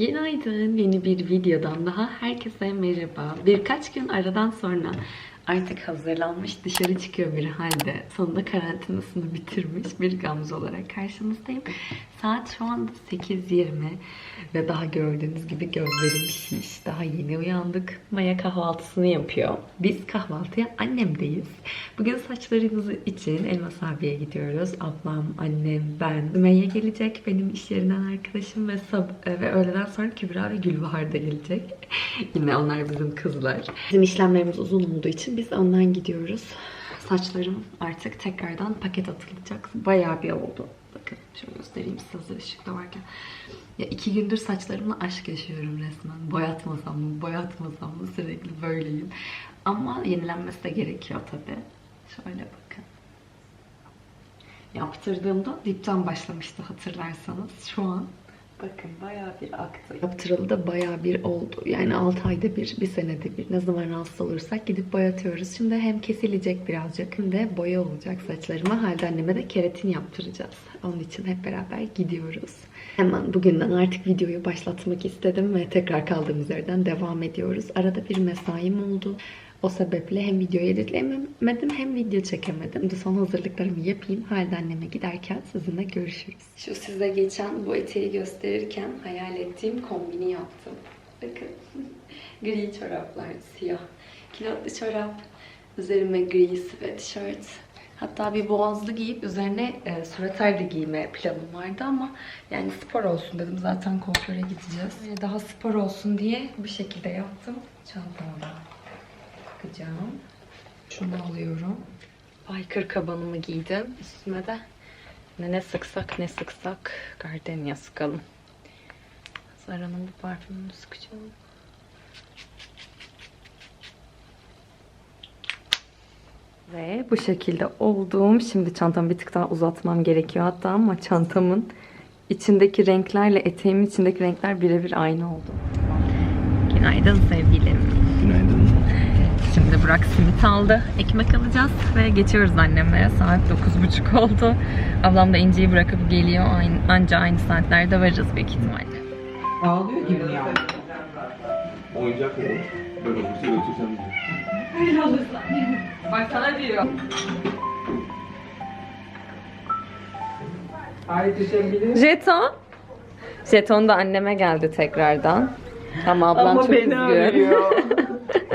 Günaydın. Yeni bir videodan daha herkese merhaba. Birkaç gün aradan sonra artık hazırlanmış dışarı çıkıyor bir halde. Sonunda karantinasını bitirmiş bir Gamze olarak karşınızdayım. Saat şu anda 8.20 ve daha gördüğünüz gibi gözlerim şiş. Daha yeni uyandık. Maya kahvaltısını yapıyor. Biz kahvaltıya annemdeyiz. Bugün saçlarımız için Elmas abiye gidiyoruz. Ablam, annem, ben. Sümeyye gelecek. Benim iş yerinden arkadaşım ve, sab- ve öğleden sonra Kübra ve Gülbahar da gelecek. Yine onlar bizim kızlar. Bizim işlemlerimiz uzun olduğu için biz ondan gidiyoruz. Saçlarım artık tekrardan paket atılacak. Bayağı bir oldu. Bakın şöyle göstereyim size hazır ışıkta varken. Ya iki gündür saçlarımla aşk yaşıyorum resmen. Boyatmasam mı, boyatmasam mı sürekli böyleyim. Ama yenilenmesi de gerekiyor tabii. Şöyle bakın. Yaptırdığımda dipten başlamıştı hatırlarsanız. Şu an bakın bayağı bir aktı. Yaptıralı da bayağı bir oldu. Yani 6 ayda bir, bir senede bir. Ne zaman rahatsız olursak gidip boyatıyoruz. Şimdi hem kesilecek birazcık hem de boya olacak saçlarıma. Halde anneme de keratin yaptıracağız. Onun için hep beraber gidiyoruz. Hemen bugünden artık videoyu başlatmak istedim ve tekrar kaldığımız yerden devam ediyoruz. Arada bir mesaim oldu. O sebeple hem videoyu editleyemedim hem video çekemedim. Şimdi son hazırlıklarımı yapayım. Halde anneme giderken sizinle görüşürüz. Şu size geçen bu eteği gösterirken hayal ettiğim kombini yaptım. Bakın. gri çoraplar, siyah. Kilotlu çorap. Üzerime gri sweatshirt. Hatta bir boğazlı giyip üzerine e, süveter de giyme planım vardı ama yani spor olsun dedim. Zaten kuaföre gideceğiz. Daha spor olsun diye bu şekilde yaptım. Çantamda takacağım. Şunu alıyorum. Biker kabanımı giydim. Üstüme de ne, sıksak ne sıksak gardenia sıkalım. Zara'nın bu parfümünü sıkacağım. Ve bu şekilde olduğum. Şimdi çantamı bir tık daha uzatmam gerekiyor hatta ama çantamın içindeki renklerle eteğimin içindeki renkler birebir aynı oldu. Günaydın sevgilim. Burak simit aldı. Ekmek alacağız ve geçiyoruz annemle. Saat 9.30 oldu. Ablam da İnci'yi bırakıp geliyor. Aynı, anca aynı saatlerde varırız büyük ihtimalle. Ağlıyor gibi yani? Oyuncak mı? Götürsem. Bak sana diyor. Jeton. Jeton da anneme geldi tekrardan. Ama ablam Ama çok beni üzgün. arıyor.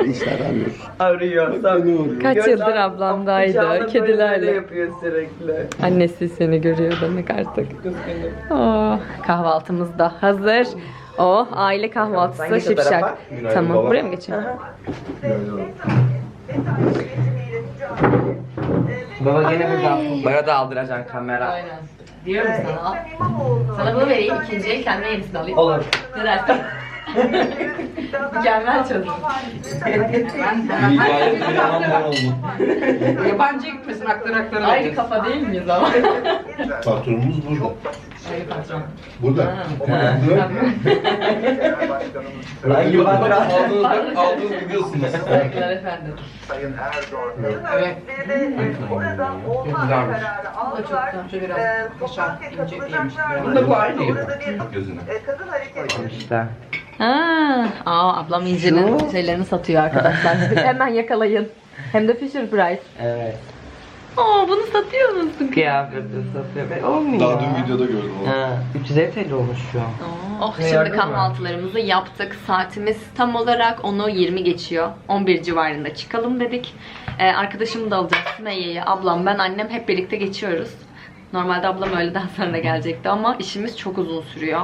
İşler arıyor. arıyor. Arıyor. Kaç yıldır ablamdaydı. Kedilerle. yapıyor sürekli. Annesi seni görüyor demek artık. Kızgınım. Oh, kahvaltımız da hazır. Oh, aile kahvaltısı geç o şipşak. tarafa. Günaydın Tamam, baba. buraya mı geçeyim? Baba gene bir bak. Bana da aldıracaksın kamera. Aynen. Diyorum sana. Sana bunu vereyim, ikinciye kendime yenisini alayım. Olur. Ne dersin? Mükemmel çözüm. Gayet bir yalan ben oldum. Yabancı gitmesin aktar aktar Aynı kafa değil miyiz ama? Patronumuz burada. Aynı patron. Burada. Burada. Lan yıllardır Aldınız, aldınız gidiyorsunuz. Saygılar efendim. Sayın Erdoğan. Evet. Orada olma kararı aldılar. Ee, toplantıya katılacaklar. Bunda bu bir Gözüne. e, kadın hareketi. İşte. Ha, aa ablam İnci'nin şeylerini satıyor arkadaşlar. Hemen yakalayın. Hem de Fisher Price. Evet. Aa bunu satıyor musun? Kıyafeti satıyor. Ben olmuyor. Daha dün videoda gördüm onu. Ha, 350 TL olmuş şu an. Oh Ne şimdi yardım kahvaltılarımızı yaptık. Saatimiz tam olarak 10'u 20 geçiyor. 11 civarında çıkalım dedik. Ee, arkadaşımı da alacağız. Sümeyye'yi, ablam, ben, annem hep birlikte geçiyoruz. Normalde ablam öğleden sonra gelecekti ama işimiz çok uzun sürüyor.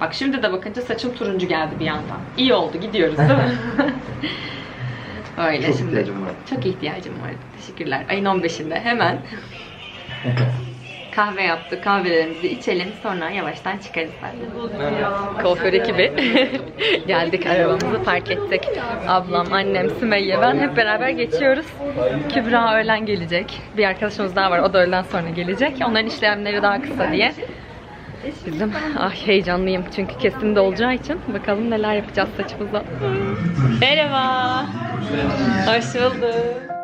Bak şimdi de bakınca saçım turuncu geldi bir yandan. İyi oldu gidiyoruz değil mi? Öyle Çok şimdi. ihtiyacım var. Çok ihtiyacım var. Teşekkürler. Ayın 15'inde hemen kahve yaptık. Kahvelerimizi içelim. Sonra yavaştan çıkarız zaten. Kuaför ekibi. Geldik arabamızı park ettik. Ablam, annem, Sümeyye, ben hep beraber geçiyoruz. Kübra öğlen gelecek. Bir arkadaşımız daha var. O da öğleden sonra gelecek. Onların işlemleri daha kısa diye. Bizim ah heyecanlıyım çünkü kesimde olacağı için bakalım neler yapacağız saçımıza. Merhaba. Hoş bulduk.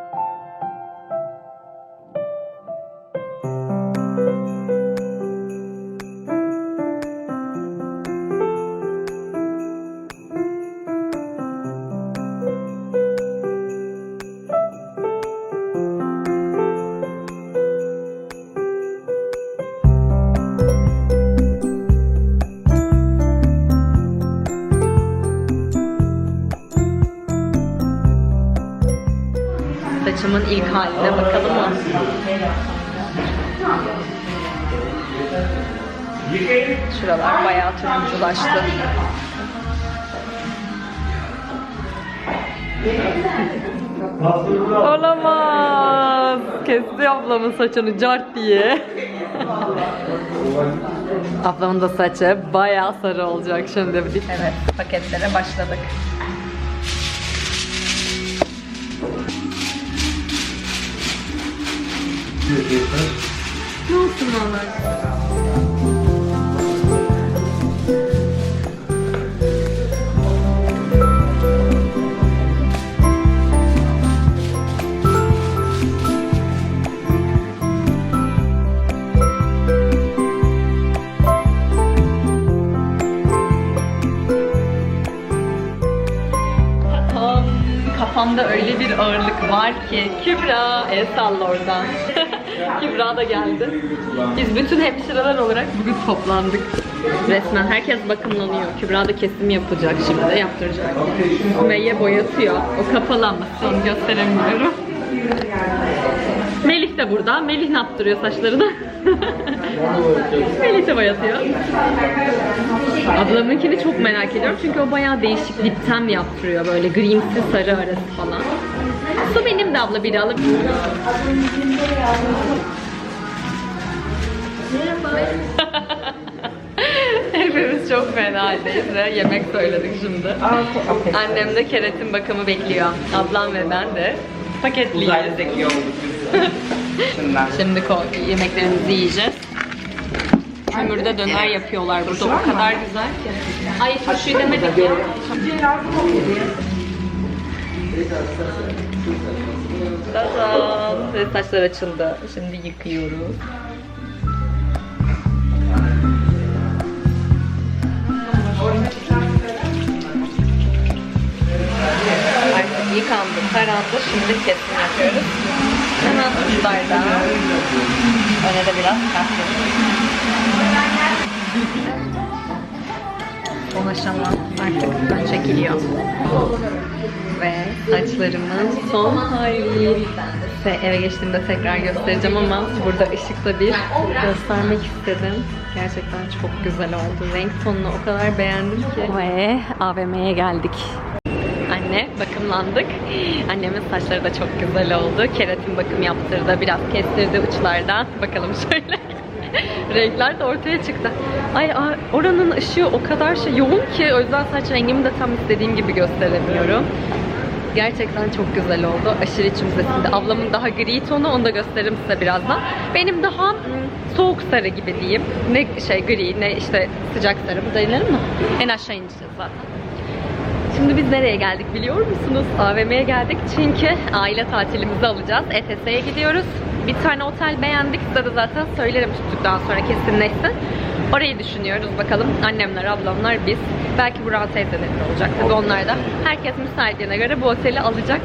İlk haline bakalım mı? Şuralar bayağı turunculaştı. Olamaz. Kesti ablamın saçını cart diye. ablamın da saçı bayağı sarı olacak şimdi. Evet paketlere başladık. Ne olsun? Kafam, kafamda öyle bir ağırlık var ki Kübra el salla oradan. Kübra da geldi. Biz bütün hemşireler olarak bugün toplandık. Resmen herkes bakımlanıyor. Kübra da kesim yapacak şimdi, yaptıracak. Sümeyye boyatıyor. O kapalı ama son gösteremiyorum. Melih de burada. Melih ne yaptırıyor saçlarını? Melih de boyatıyor. Ablamınkini çok merak ediyorum çünkü o bayağı değişik dipten yaptırıyor böyle grimsi sarı arası falan. Su benim de abla biri alıp. Hepimiz çok fena haldeyiz ve yemek söyledik şimdi. Annem de keratin bakımı bekliyor. Ablam ve ben de paketliyiz. Uzaylı zeki olduk biz. Şundan. Şimdi ko- yemeklerimizi yiyeceğiz. Kömürde döner yapıyorlar burada. O kadar güzel ki. Ay turşuyu demedik ya. Tadam. Ve saçlar açıldı. Şimdi yıkıyoruz. Yıkandı, tarandı. Şimdi kesim yapıyoruz. Hemen uçlarda. Öne de biraz kahve. O aşama artık ben çekiliyor. Ve saçlarımın son hali. Size eve geçtiğimde tekrar göstereceğim ama burada ışıkta bir göstermek istedim. Gerçekten çok güzel oldu. Renk tonunu o kadar beğendim ki. Ve AVM'ye geldik. Anne bakımlandık. Annemin saçları da çok güzel oldu. Keratin bakım yaptırdı. Biraz kestirdi uçlardan. Bakalım şöyle. Renkler de ortaya çıktı. Ay oranın ışığı o kadar şey yoğun ki o yüzden saç rengimi de tam istediğim gibi gösteremiyorum. Gerçekten çok güzel oldu. Aşırı içimize sindi. Ablamın daha gri tonu onu da gösteririm size birazdan. Benim daha mm, soğuk sarı gibi diyeyim. Ne şey gri ne işte sıcak sarı bu denir mi? En aşağı ineceğiz zaten. Şimdi biz nereye geldik biliyor musunuz? AVM'ye geldik çünkü aile tatilimizi alacağız. ETS'ye gidiyoruz. Bir tane otel beğendik. Size de zaten söylerim tuttuktan sonra kesinleşsin. Orayı düşünüyoruz bakalım. Annemler, ablamlar, biz. Belki Burak teyzeleri de olacak. Tabii onlar da. Herkes müsaitliğine göre bu oteli alacak.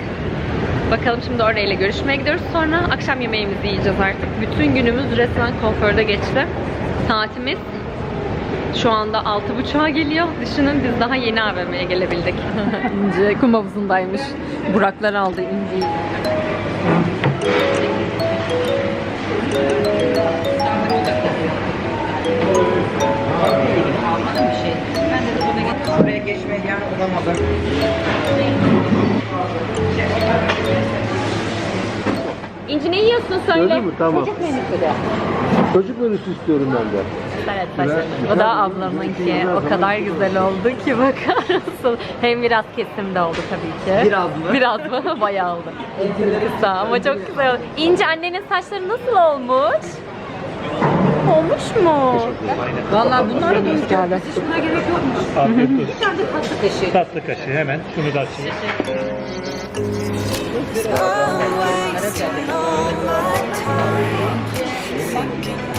Bakalım şimdi orayla görüşmeye gidiyoruz. Sonra akşam yemeğimizi yiyeceğiz artık. Bütün günümüz resmen kuaförde geçti. Saatimiz şu anda 6.30'a geliyor. Düşünün biz daha yeni AVM'ye gelebildik. İnci kum havuzundaymış. Buraklar aldı İnci'yi. Buraya geçmeye yer bulamadım. İnci ne yiyorsun söyle. Gördün mü? Tamam. Çocuk menüsü istiyorum ben de. Evet başladı. Bu da ablamınki. O kadar güzel oldu ki bakar mısın? Hem biraz kesimde oldu tabii ki. Biraz mı? Biraz mı? Bayağı oldu. Kısa ama çok güzel oldu. İnci annenin saçları nasıl olmuş? Olmuş mu? Vallahi bunlar da Hoş geldin. Afiyet olsun. Tatlı kaşığı hemen. Şunu da açayım. You gave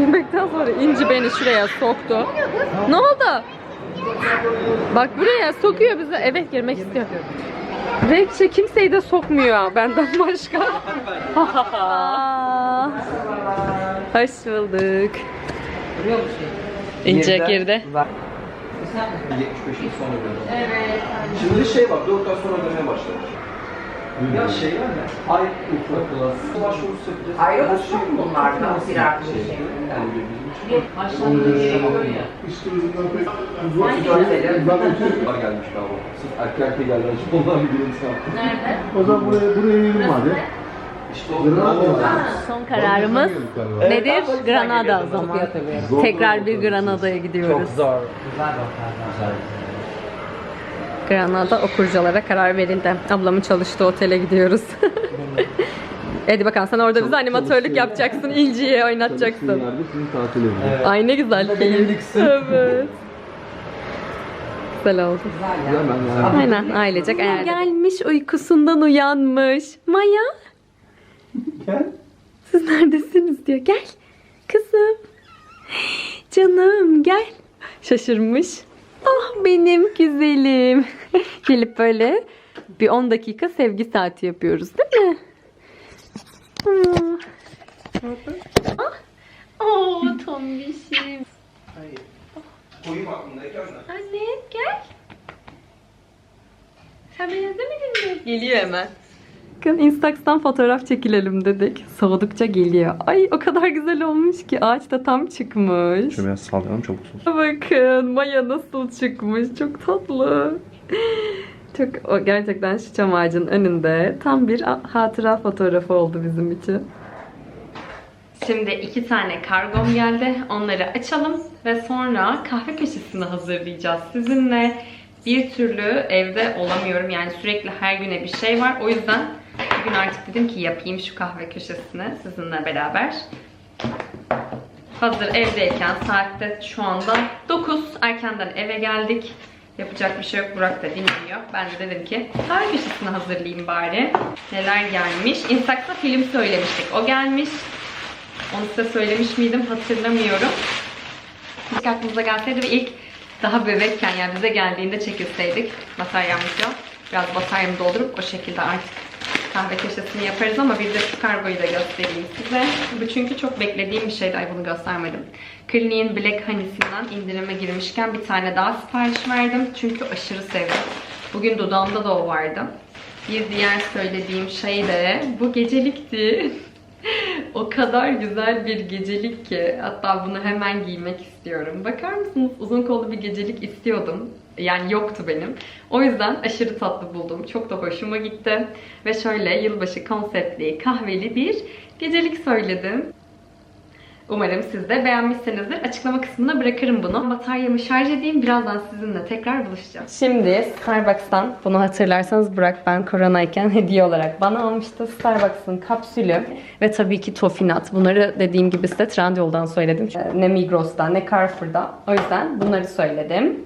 Yemekten sonra İnci beni şuraya soktu. Ne oldu? Bak buraya sokuyor bizi. Evet girmek istiyor. Ve şey, kimseyi de sokmuyor benden başka. Hoş bulduk. İnce girdi. 75'in sonu böyle. Evet. Şimdi şey var, 4 ay sonra dönmeye başlamış. Ya şey var ya, ay uçakla, başvurusu yapacağız. Ayrılık yok mu bunlardan? Bir artı bir şey. Var gelmiş galiba. Sırf erkek erkeğe geldi. Ondan bir bilim sağ. O zaman buraya, buraya yürüme hadi. İşte Son kararımız nedir? Granada o zaman. Tekrar bir Granada'ya Çok gidiyoruz. zor. Güzel bakarlar. Granada okurcalara karar verildi. Ablamın çalıştığı otele gidiyoruz. Hadi bakalım sen orada bize animatörlük yapacaksın. İnci'ye oynatacaksın. Sizin tatil eviniz? Ay ne güzel keyif. Evet. Güzel oldu. Güzel yani. Aynen ailecek ayarladık. Gelmiş uykusundan uyanmış. Maya. Gel. Siz neredesiniz diyor. Gel kızım. Canım gel. Şaşırmış. Ah benim güzelim. Gelip böyle bir 10 dakika sevgi saati yapıyoruz değil mi? Hmm. Ah. Oh tombişim. koyayım aklımdayken de. Anne gel. Sen beni özlemedin mi? Geliyor hemen. Bakın Instax'tan fotoğraf çekilelim dedik. Soğudukça geliyor. Ay o kadar güzel olmuş ki ağaç da tam çıkmış. Şöyle biraz sallayalım çabuk olsun. Bakın Maya nasıl çıkmış. Çok tatlı. Çok o gerçekten şu çam ağacının önünde tam bir hatıra fotoğrafı oldu bizim için. Şimdi iki tane kargom geldi. Onları açalım ve sonra kahve köşesini hazırlayacağız sizinle. Bir türlü evde olamıyorum yani sürekli her güne bir şey var. O yüzden bugün artık dedim ki yapayım şu kahve köşesini sizinle beraber. Hazır evdeyken saatte şu anda 9. Erkenden eve geldik. Yapacak bir şey yok. Burak da dinleniyor. Ben de dedim ki kahve köşesini hazırlayayım bari. Neler gelmiş. Instax'ta film söylemiştik. O gelmiş. Onu size söylemiş miydim hatırlamıyorum. İlk aklımıza gelseydi ve ilk daha bebekken yani bize geldiğinde çekilseydik bataryamız yok. Biraz bataryamı doldurup o şekilde artık kahve köşesini yaparız ama bir de şu kargoyu da göstereyim size. Bu çünkü çok beklediğim bir şeydi. Ay bunu göstermedim. Clinique'in Black Honey'sinden indirime girmişken bir tane daha sipariş verdim. Çünkü aşırı sevdim. Bugün dudağımda da o vardı. Bir diğer söylediğim şey de bu gecelikti. o kadar güzel bir gecelik ki hatta bunu hemen giymek istiyorum. Bakar mısınız? Uzun kollu bir gecelik istiyordum. Yani yoktu benim. O yüzden aşırı tatlı buldum. Çok da hoşuma gitti. Ve şöyle yılbaşı konseptli, kahveli bir gecelik söyledim. Umarım siz de beğenmişsinizdir. Açıklama kısmına bırakırım bunu. Bataryamı şarj edeyim. Birazdan sizinle tekrar buluşacağım. Şimdi Starbucks'tan bunu hatırlarsanız Burak ben koronayken hediye olarak bana almıştı. Starbucks'ın kapsülü ve tabii ki Tofinat. Bunları dediğim gibi size Trendyol'dan söyledim. Ee, Ne Migros'ta ne Carrefour'da. O yüzden bunları söyledim.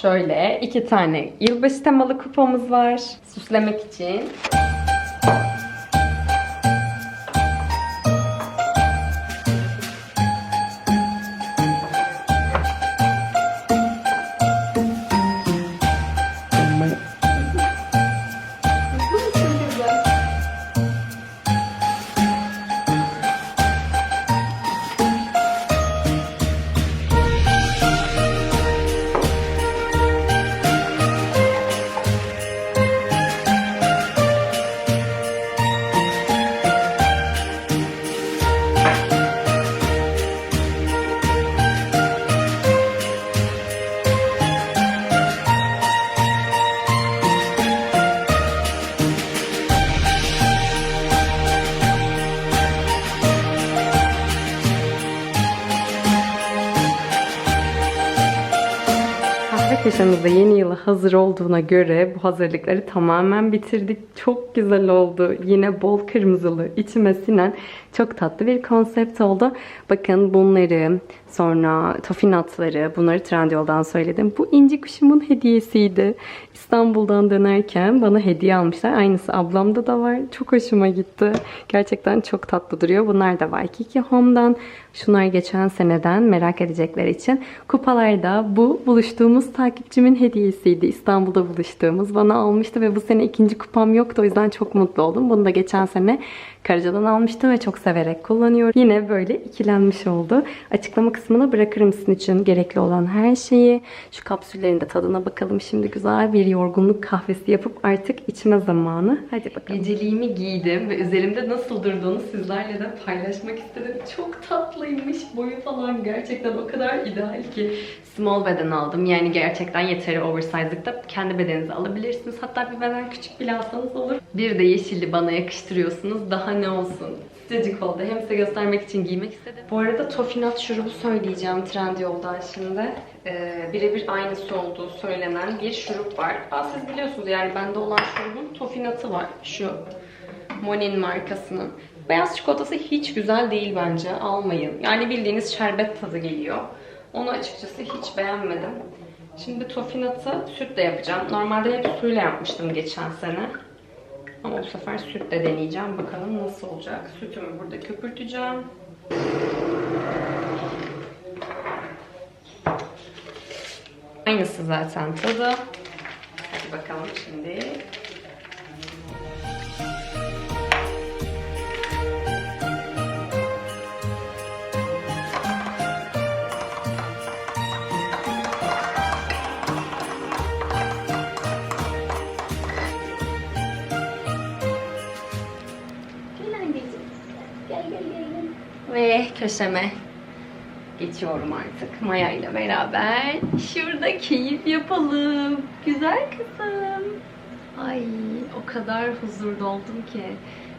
Şöyle iki tane yılbaşı temalı kupamız var. Süslemek için. Köşemizde yeni yıla hazır olduğuna göre bu hazırlıkları tamamen bitirdik. Çok güzel oldu. Yine bol kırmızılı, içime sinen çok tatlı bir konsept oldu. Bakın bunları, sonra tofinatları, bunları Trendyol'dan söyledim. Bu inci kuşumun hediyesiydi. İstanbul'dan dönerken bana hediye almışlar. Aynısı ablamda da var. Çok hoşuma gitti. Gerçekten çok tatlı duruyor. Bunlar da Waikiki Home'dan. Şunlar geçen seneden merak edecekler için. Kupalar da bu buluştuğumuz takipçimin hediyesiydi. İstanbul'da buluştuğumuz. Bana almıştı ve bu sene ikinci kupam yoktu. O yüzden çok mutlu oldum. Bunu da geçen sene Karaca'dan almıştım ve çok severek kullanıyorum. Yine böyle ikilenmiş oldu. Açıklama kısmına bırakırım sizin için gerekli olan her şeyi. Şu kapsüllerin de tadına bakalım. Şimdi güzel bir yorgunluk kahvesi yapıp artık içme zamanı. Hadi bakalım. Geceliğimi giydim ve üzerimde nasıl durduğunu sizlerle de paylaşmak istedim. Çok tatlıymış. Boyu falan gerçekten o kadar ideal ki. Small beden aldım. Yani gerçekten yeteri oversize'lıkta kendi bedeninizi alabilirsiniz. Hatta bir beden küçük bile alsanız olur. Bir de yeşilli bana yakıştırıyorsunuz. Daha ne olsun. Sıcacık oldu. Hem size göstermek için giymek istedim. Bu arada Tofinat şurubu söyleyeceğim Trendyol'dan şimdi. Ee, Birebir aynısı olduğu söylenen bir şurup var. Aa, siz biliyorsunuz yani bende olan şurubun Tofinat'ı var. Şu Monin markasının. Beyaz çikolatası hiç güzel değil bence. Almayın. Yani bildiğiniz şerbet tadı geliyor. Onu açıkçası hiç beğenmedim. Şimdi tofinatı sütle yapacağım. Normalde hep suyla yapmıştım geçen sene. Ama bu sefer sütle deneyeceğim. Bakalım nasıl olacak. Sütümü burada köpürteceğim. Aynısı zaten tadı. Hadi bakalım şimdi. Köşeme geçiyorum artık Maya ile beraber. Şurada keyif yapalım. Güzel kızım. Ay o kadar huzurlu oldum ki.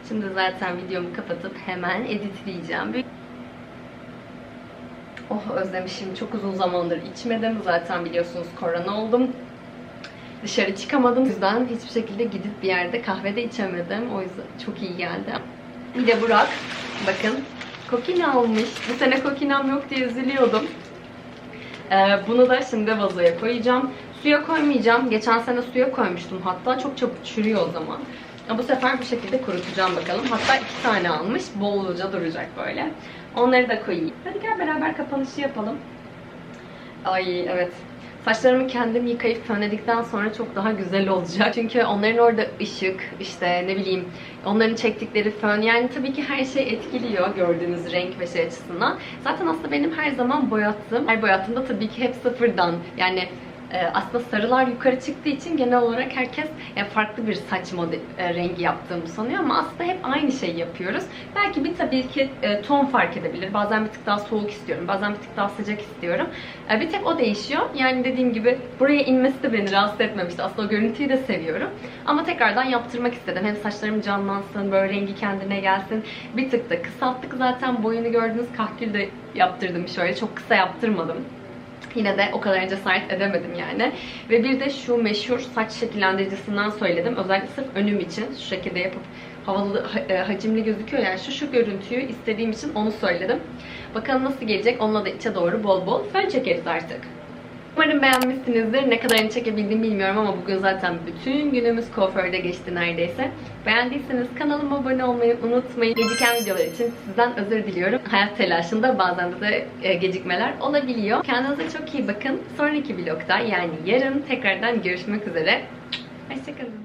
Şimdi zaten videomu kapatıp hemen editleyeceğim. Oh özlemişim. Çok uzun zamandır içmedim. Zaten biliyorsunuz korona oldum. Dışarı çıkamadım. O yüzden hiçbir şekilde gidip bir yerde kahve de içemedim. O yüzden çok iyi geldi. Bir de Burak. Bakın. Kokina almış. Bu sene kokinam yok diye üzülüyordum. Ee, bunu da şimdi vazoya koyacağım. Suya koymayacağım. Geçen sene suya koymuştum. Hatta çok çabuk çürüyor o zaman. Ama Bu sefer bu şekilde kurutacağım bakalım. Hatta iki tane almış. Bolluca duracak böyle. Onları da koyayım. Hadi gel beraber kapanışı yapalım. Ay evet. Saçlarımı kendim yıkayıp fönledikten sonra çok daha güzel olacak. Çünkü onların orada ışık, işte ne bileyim onların çektikleri fön yani tabii ki her şey etkiliyor gördüğünüz renk ve şey açısından. Zaten aslında benim her zaman boyattığım, her boyattığımda tabii ki hep sıfırdan yani aslında sarılar yukarı çıktığı için genel olarak herkes farklı bir saç model, e, rengi yaptığımı sanıyor ama aslında hep aynı şeyi yapıyoruz. Belki bir tabii ki e, ton fark edebilir. Bazen bir tık daha soğuk istiyorum. Bazen bir tık daha sıcak istiyorum. E, bir tek o değişiyor. Yani dediğim gibi buraya inmesi de beni rahatsız etmemişti. Aslında o görüntüyü de seviyorum. Ama tekrardan yaptırmak istedim. Hem saçlarım canlansın, böyle rengi kendine gelsin. Bir tık da kısalttık zaten. Boyunu gördüğünüz kahkül de yaptırdım şöyle. Çok kısa yaptırmadım. Yine de o kadar cesaret edemedim yani. Ve bir de şu meşhur saç şekillendiricisinden söyledim. Özellikle sırf önüm için şu şekilde yapıp havalı, ha- e, hacimli gözüküyor. Yani şu şu görüntüyü istediğim için onu söyledim. Bakalım nasıl gelecek. Onunla da içe doğru bol bol fön çekeriz artık. Umarım beğenmişsinizdir. Ne kadarını çekebildim bilmiyorum ama bugün zaten bütün günümüz kuaförde geçti neredeyse. Beğendiyseniz kanalıma abone olmayı unutmayın. Geciken videolar için sizden özür diliyorum. Hayat telaşında bazen de e, gecikmeler olabiliyor. Kendinize çok iyi bakın. Sonraki vlogda yani yarın tekrardan görüşmek üzere. Hoşçakalın.